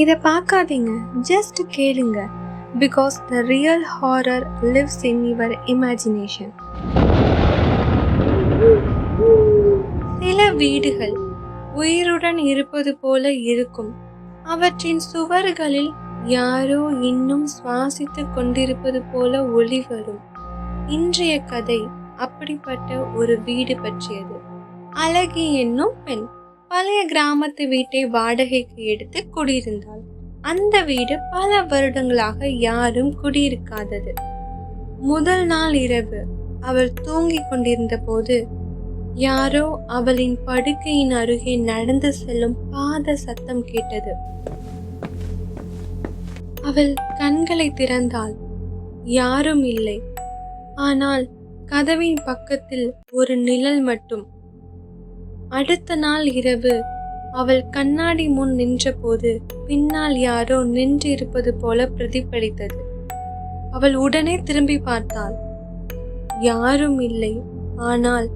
இதை பார்க்காதீங்க ஜஸ்ட் கேளுங்க. Because the real horror lives in your imagination சில வீடுகள் உயிருடன் இருப்பது போல இருக்கும். அவற்றின் சுவர்களில் யாரோ இன்னும் சுவாசித்துக் கொண்டிருப்பது போல ஒளி வரும். இன்றைய கதை அப்படிப்பட்ட ஒரு வீடு பற்றியது. அழகி என்னும் பெண். பழைய கிராமத்து வீட்டை வாடகைக்கு எடுத்து குடியிருந்தாள். அந்த வீடு பல வருடங்களாக யாரும் குடியிருக்காதது. முதல் நாள் இரவு அவள் தூங்கிக் கொண்டிருந்த போது யாரோ அவளின் படுக்கையின் அருகே நடந்து செல்லும் பாத சத்தம் கேட்டது. அவள் கண்களை திறந்தாள். யாரும் இல்லை. ஆனால் கதவின் பக்கத்தில் ஒரு நிழல் மட்டும் அடுத்த நாள் இரவு அவள் கண்ணாடி முன் நின்றபோது பின்னால் யாரோ நின்று இருப்பது போல பிரதிபலித்தது. அவள் உடனே திரும்பி பார்த்தாள். யாரும் இல்லை. ஆனால்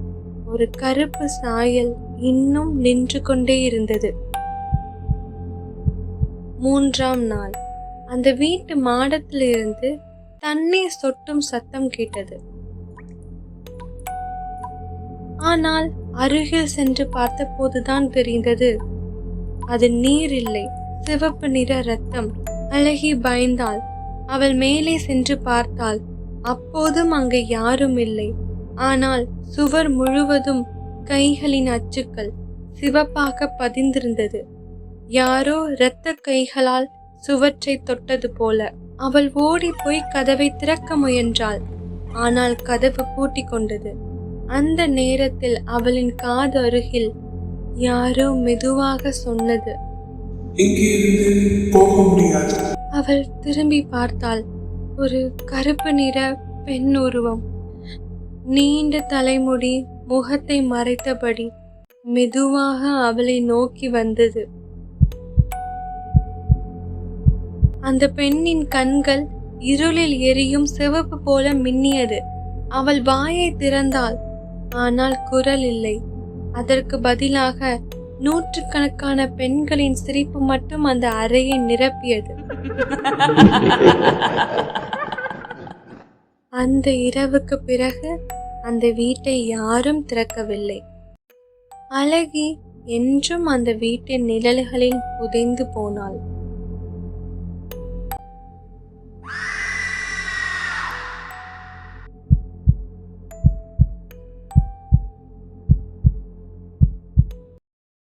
ஒரு கருப்பு சாயல் இன்னும் நின்று கொண்டே இருந்தது. மூன்றாம் நாள். அந்த வீட்டு மாடத்திலிருந்து தண்ணீர் சொட்டும் சத்தம் கேட்டது. ஆனால் அருகில் சென்று பார்த்தபோதுதான் தெரிந்தது. அது நீர் இல்லை. சிவப்பு நிற ரத்தம் அழகி பயந்தாள். அவள் மேலே சென்று பார்த்தாள். அப்போதும் அங்கு யாரும் இல்லை. ஆனால் சுவர் முழுவதும் கைகளின் அச்சுக்கள் சிவப்பாக பதிந்திருந்தது. யாரோ இரத்த கைகளால் சுவற்றை தொட்டது போல அவள் ஓடி போய் கதவை திறக்க முயன்றாள். ஆனால் கதவு பூட்டிக் கொண்டது. அந்த நேரத்தில் அவளின் காது அருகில் யாரோ மெதுவாக சொன்னது. அவள் திரும்பி பார்த்தாள். ஒரு கருப்பு நிற பெண் உருவம். நீண்ட தலைமுடி முகத்தை மறைத்தபடி மெதுவாக அவளை நோக்கி வந்தது. அந்த பெண்ணின் கண்கள் இருளில் எரியும் சிவப்பு போல மின்னியது. அவள் வாயை திறந்தாள். ஆனால் குரல் இல்லை. அதற்கு பதிலாக நூற்றுக்கணக்கான பெண்களின் சிரிப்பு மட்டும் அந்த அறையை நிரப்பியது. அந்த இரவுக்கு பிறகு அந்த வீட்டை யாரும் திறக்கவில்லை. அழகி என்றும் அந்த வீட்டின் நிழல்களில் புதைந்து போனாள்.